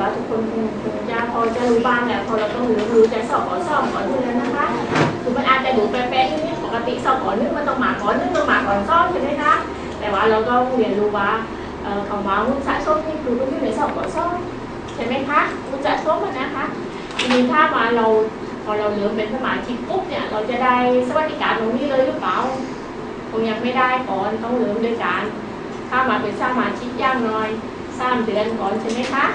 ว่าทุกคนคงคงจะพอจะรู้บ้างแหละพอเราต้องรู้รู้จะสอบก่อนสอบก่อนเท่านั้นนะคะคือมันอาจจะดูแปลกๆนิดๆปกติสอบก่อนนึกมันต้องมาก่อนนึกต้องมาก่อนสอบใช่ไหมคะแต่ว่าเราก็เรียนรู้ว่าเอ่อคำว่ามุสะสมนี่คือมันอยู่ในสอบก่อนสอบใช่ไหมคะมุสะสมนะคะทีนี้ถ้ามาเราพอเราเริ่มเป็นสมาชิกปุ๊บเนี่ยเราจะได้สวัสดิการตรงนี้เลยหรือเปล่าคงยังไม่ได้ก่อนต้องเริ่มด้วยการถ้ามาเป็นสมาชิกย่างน้อยสามเดือนก่อนใช่ไหมคะ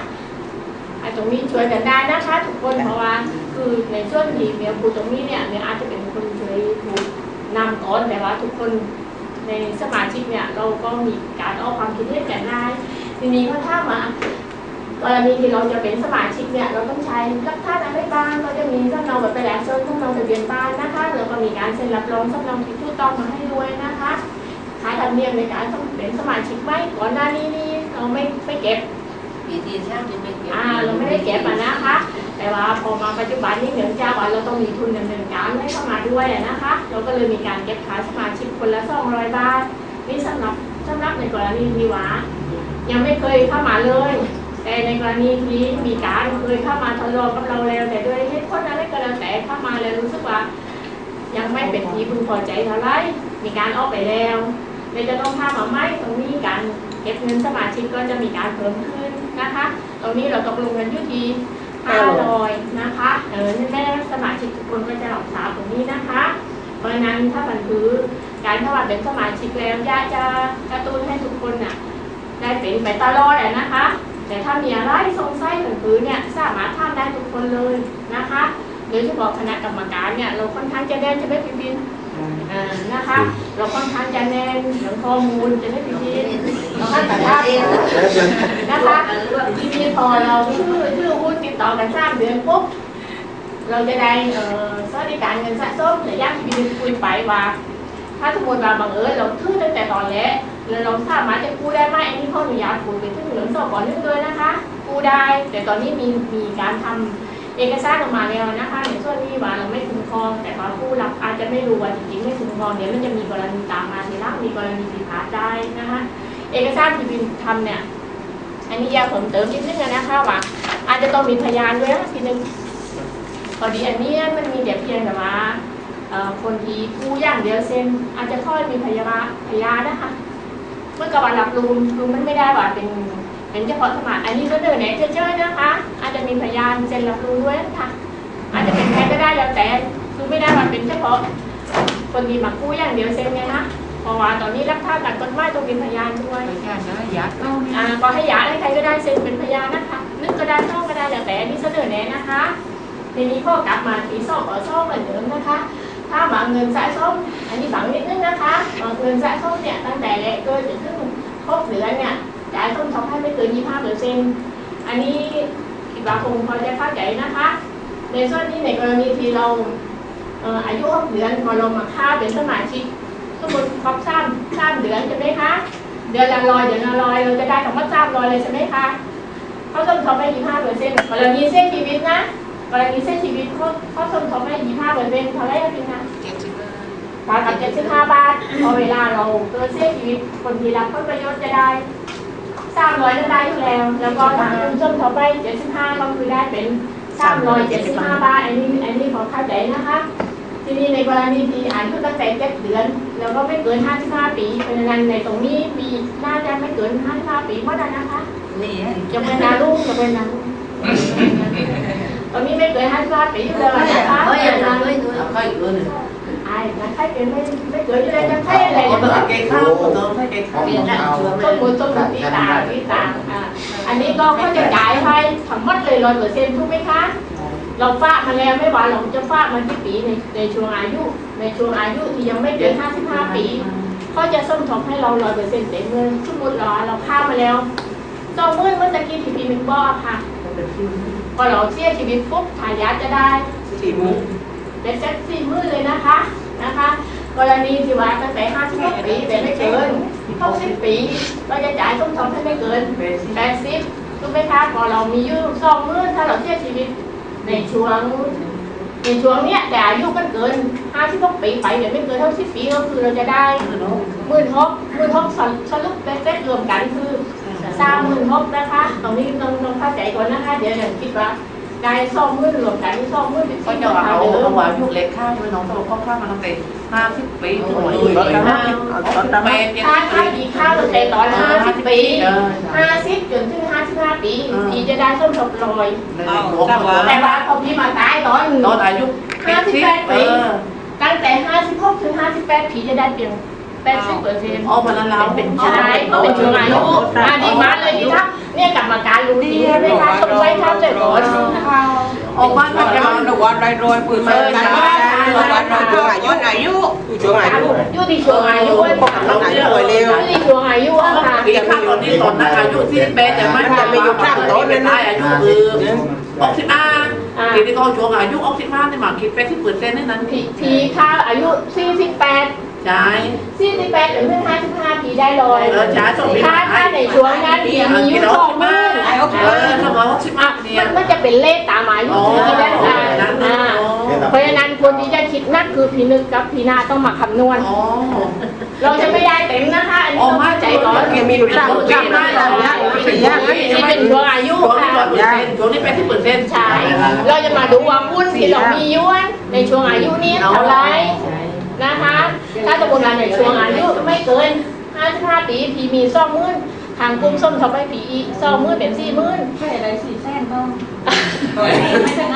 ไอ้ตรงนี้ช่วยกันได้นะคะทุกคนเพราะว่าคือในช่วงที่เมียพูตรงนี้เนี่ยเมียอาจจะเป็นคนช่วยพูนำก่อนแต่ว่าทุกคนในสมาชิกเนี่ยเราก็มีการออกความคิดเห็นกันได้ทีนี้เขาถ้ามากรณีที่เราจะเป็นสมาชิกเนี่ยเราต้องใช้หลักฐานอะไรบ้างก็จะมีสำเนาบัตรประชาชนสำเนาทะเบียนบ้านนะคะแล้วก็มีการเซ็นรับรองสำเนาที่ถูกต้องมาให้ด้วยนะคะค่าธรรมเนียมในการต้องเป็นสมาชิกไหมก่อนหน้านี้นี่เราไม่ไม่เก็บปีที่สร้างจะไม่เก็บ อ่าเราไม่ได้เก็บอะนะคะ แต่ว่าพอมาปัจจุบันนี้เหนืองจากว่าเราต้องมีทุนดำเนินการให้เข้ามาด้วยนะคะ เราก็เลยมีการเก็บค่าสมาชิกคนละ200บาทนี่สำหรับสำหรับในกรณีที่ว่ายังไม่เคยเข้ามาเลย แต่ในกรณีที่มีการเคยเข้ามาทดลองกับเราแล้ว แต่ด้วยเหตุผลอะไรก็แล้วแต่เข้ามาแล้วรู้สึกว่า ยังไม่เป็นที่พึงพอใจเท่าไรมีการออกไปแล้วเลยจะต้องทำมาไหมตรงนี้การเก็บเงินสมาชิกก็จะมีการเพิ่มขึ้น นะคะ ตรงนี้เราตกลงกันอยู่ที่500นะคะเออแม่สมาชิกทุกคนก็จะรับทราบตรงนี้นะคะ เพราะนั้นถ้ามันคือการเข้ามาเป็นสมาชิกแล้วอยาจะกระตุ้นให้ทุกคนน่ะได้เป็นไปตลอดนะคะ แต่ถ้ามีอะไรสงสัยหมือคือเนี่ยสามารถทำได้ทุกคนเลยนะคะ โดยเฉพาะคณะกรรมการเนี่ยเราค่อนข้างจะแน่นจะไม่พิมพ์อ่านะคะ เราค่อนข้างจะแน่นเรื่องข้อมูลจะไม่พิมพ์เราค่อนข้างจะนะคะทีนี้พอเราชื่อชื่อหุ้นติดต่อกันสามเดือนปุ๊บเราจะได้เอ่อสวัสดิการเงินสะสมในย่างที่มีคุยไปว่าถ้าสมมติว่าบังเอิญเราทื่อตั้งแต่ตอนแรกแล้วเราสามารถจะกู้ได้ไหมอันนี้ข้ออนุญาตคุยไปถึงเหลืองสอบก่อนนึงเลยนะคะกู้ได้ แต่ตอนนี้มีมีการทำ เอกสารออกมาแล้วนะคะในส่วนนี้ว่าเราไม่คุ้มครอง แต่ว่าผู้รับอาจจะไม่รู้ว่าจริงๆไม่คุ้มครองเดี๋ยวมันจะมีกรณีตามมาทีหลังมีกรณีผิดพลาดได้นะคะเอกสารที่บินทำเนี่ยอันนี้ยากเพิ่มเติมนิดนึงนะคะว่าอาจจะต้องมีพยานด้วยทีนึงพอดีอันนี้มันมีแต่เพียงแต่ว่าคนที่กู้อย่างเดียวเซนอาจจะค่อยมีพยาพยานนะคะเมื่อกับวันรับรูมรูมมันไม่ได้ว่าเป็น เป็นเฉพาะสมัครอันนี้ก็เดินไหนเฉยๆนะคะ อาจจะมีพยานเซ็นรับรู้ด้วยนะคะอาจจะเป็นใครก็ได้แล้วแต่คือไม่ได้ว่าเป็นเฉพาะคนที่มากู้อย่างเดียวเซ็นไงนะเพราะว่าตอนนี้รับท่ากันกฎหมายต้องมีพยานด้วยไม่ใช่นะอยากเอาเนี่ยอ่าก็ให้ยาให้ใครก็ได้เซ็นเป็นพยานนะคะนึกก็ได้ช่องก็ได้แล้วแต่อันนี้เสนอแนะนะคะทีนี้ก็กลับมาที่สอบอช่องเหมือนเดิมนะคะ ถ้าบางเงินสะสมอันนี้บางนิดนึงนะคะบางเงินสะสมเนี่ยตั้งแต่แรกเกินจนถึงครบเดือนเนี่ย จ่ายต้นทองให้ไม่เกิน25เปอร์เซ็นต์อันนี้คิดว่าคงพอจะเข้าใจนะคะ ในส่วนนี้ในกรณีที่เราเอ่ออายุ6เดือนพอเรามาค่าเป็นสมาชิกสมมติครบสามสามเดือนใช่ไหมคะเดือนละร้อยเดือนละร้อยเราจะได้คำว่าสามร้อยเลยใช่ไหมคะเขาต้นทองให้25เปอร์เซ็นต์กรณีเส้นชีวิตนะกรณีเส้นชีวิตเขาเขาส่งเขาให้ยี่ห้าเปอร์เซ็นต์เท่าไรพี่นะเจ็ดสิบห้าบาทกับเจ็ดสิบห้าบาทพอเวลาเราเกินเส้นชีวิตคนที่รับผลประโยชน์จะได้ สามร้อยก็ได้อยู่แล้ว แล้วก็ทางคุณส้มเขาไปเจ็ดสิบห้าก็คือได้เป็นสามร้อยเจ็ดสิบห้าบาท อันนี้อันนี้ขอเข้าใจนะคะ ทีนี้ในกรณีที่อายุตั้งแต่เจ็ดเดือน แล้วก็ไม่เกินห้าสิบห้าปี เพราะฉะนั้นในตรงนี้มีน่าจะไม่เกินห้าสิบห้าปีเมื่อนั้นนะคะนี่ฮะยกเป็นนาลูกยกเป็นนาลูกตอนนี้ไม่เกินห้าสิบห้าปีอยู่แล้วนะคะเฮ้ยเอาเฮ้ยเอาเฮ้ยเออหนึ่ง ไอ้นักไข่เป็นไม่ไม่เกิดอยู่แล้วนักไข่อะไรเอาเนี่ยเปิดเกย์ข้าวเติมให้เกย์ข้าวเปลี่ยนได้ชัวร์ต้นบุญต้นบุญที่ตาที่ตาอ่าอันนี้ก็เขาจะจ่ายให้ทั้งหมดเลยร้อยเปอร์เซ็นต์ถูกไหมคะ เราฝากมาแล้วไม่ว่าเราจะฝากมากี่ปีในในช่วงอายุ ในช่วงอายุที่ยังไม่เกินห้าสิบห้าปีเขาจะส่งทบให้เราร้อยเปอร์เซ็นต์เต็มเงินสมมติเราเราข้ามมาแล้วสองหมื่นเมื่อตะกี้ที่ปีหนึ่งบอกค่ะพอเราเสียชีวิตปุ๊บทายาทจะได้สี่โมงเป็นเซ็ตสี่มือเลยนะคะ นะคะ กรณีที่ว่าตั้งแต่56ปีแต่ไม่เกิน60ปีก็จะจ่ายสมทบให้ไม่เกิน80ถูกไหมคะพอเรามีอยู่สองมือถ้าเราเสียชีวิตในช่วงในช่วงเนี้ยแต่อายุมันเกิน56ปีไปเดี๋ยวไม่เกินเท่า10ปีก็คือเราจะได้หมื่นหกหมื่นหกสรุปเป็นเซ็ตรวมกันคือสามหมื่นหกนะคะ ตรงนี้ต้องต้องเข้าใจก่อนนะคะ เดี๋ยวอย่าคิดว่า ได้สองหมื่นรวมกันสองหมื่นเป็นก็จะมื่นเอาเดิเอาว้ยุคเล็กข้าวใช่ไหมน้องตัวพ่อข้าวมาตั้งแต่ห้าสิบปีถึงหน่วยรถกันนะรถกันเป็นะนเนี่ยถ้าถ้าอีข้าวตั้งแต่ตอนห้าสิบปีห้าสิบจนถึงห้าสิบห้าปีพี่จะได้ส้มทบลอยแต่ว่าแต่ว่าพอพี่มาตายตอนตอนอายุเออตั้งแต่ห้าสิบหกถึงห้าสิบแปดพี่จะได้เพียง แปดสิบเปอร์เซ็นต์อ๋อมันเราเป็นชายก็เป็นช่วงอายุอ่าดีมากเลยดีครับเนี่ยกรรมการรู้ดีไหมคะสงสัยครับเลยก่อนออกบ้านวัมานจะจะมามาดูวันไรรวยปืนมากันวันรวยช่วงอายุอายุช่วงอายุอยู่ที่ช่วงอายุค่ะเราไหนรวยเร็วอยู่ที่ช่วงอายุอะค่ะปีข้าวตอนนี้ตอนนั้นอายุที่เป็นแต่ไม่จะไม่อยู่ข้างโต๊ะเลยนะอายุคือออกสิบห้าปีที่เขาช่วงอายุออกสิบห้านี่หมากคิดไปที่เปอร์เซ็นต์นี่นั้นผีผีข้าวอายุสี่สิบแปด ใช่สี่สิบแปดถึงห้าสิบห้าผีได้เลยเออใช่ส่งถ้าถ้าในช่วงนั้นผีมีอายุสองหมื่นเออถ้าบอกว่าสิบห้าเนี่มัยนมันจะเป็นเลขตามอายุอ๋อที่ได้ค่ะนั้นนะอ่าเพราะฉะนั้นคนที่จะคิดนักคือพีนึกกับพีนาต้องมาคำนวณอ๋อเราจะไม่ได้เต็มนะคะอันนี้อ๋อต้องไม่เข้าใจใจก่ก่ออนนเกี่ยมีดูจ้างจ้างได้แล้วเนี่ยสี่ยากนี่เป็นช่วงอายุช่วงนี้ค่ะก่อนเปอร์เซ็นต์ช่วงนี้ไปที่เปอร์เซ็นต์ใช่เราจะมาดูว่าหุ้นที่เรามีอยู่ในช่วงอายุนี้เท่าไหรนะคะ ถ้าสมมติว่าในช่วงอายุไม่เกิน 55 ปีพีมีสองหมื่นทางกลุ่มส้มทบให้พีอีกสองหมื่นเป็นสี่หมื่นใช่อะไรสี่แสนบ้าง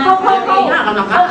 เขาเขาเขา